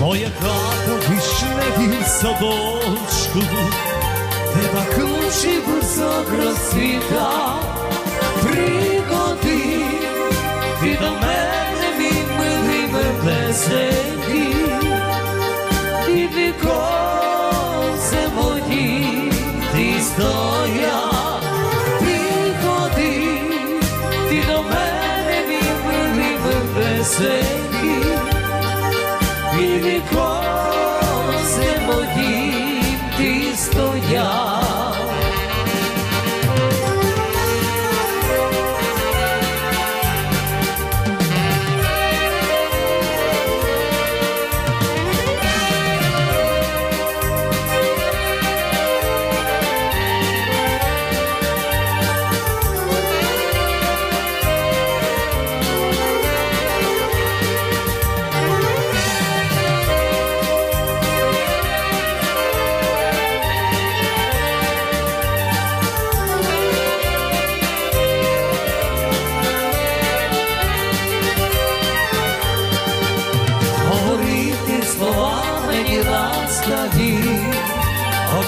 Moje blago višne i sadolčku Teba kruži brzo kroz svita Prigodi Ti do mene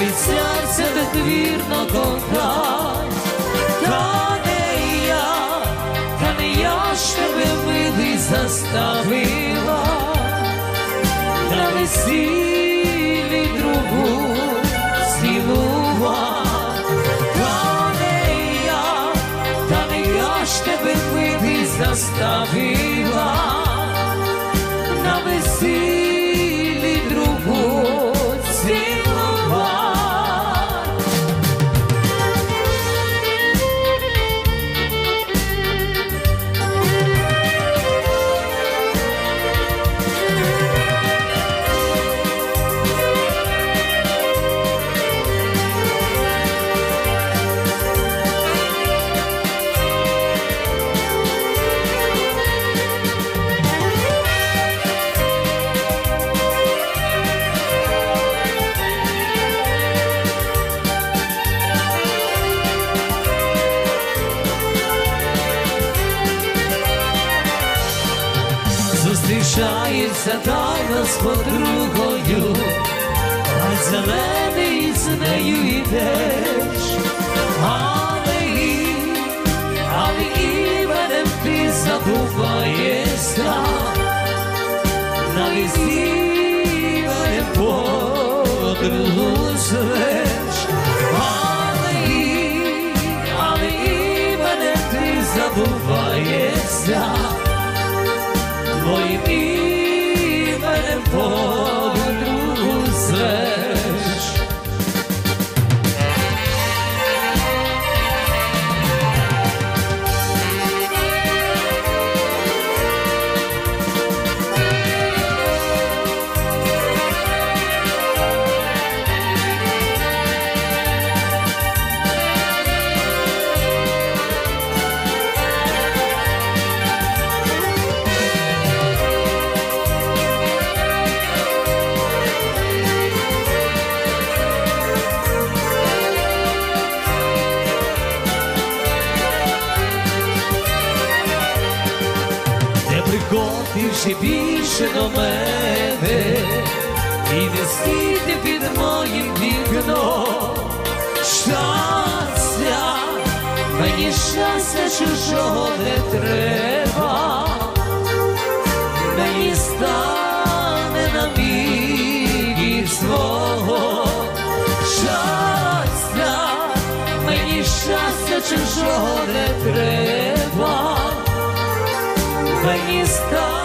обіцявся вірно кохать, та не я, та не я ж тебе милий заставила, на весіллі другу цілувать, та не я, та не я ж тебе милий заставила Зустрічаєшся тайно з подругою, а зелений з нею йдеш, але і, але і мене ти забуваєшся, на весні мене подругу звеш, але і, але і мене ти забуваєшся моїм іменем подругу ти вже більше до мене, і не стійте під моїм вікном. Щастя, мені щастя чужого не треба, мені стане на від свого. Щастя, мені щастя чужого не треба. Мені стане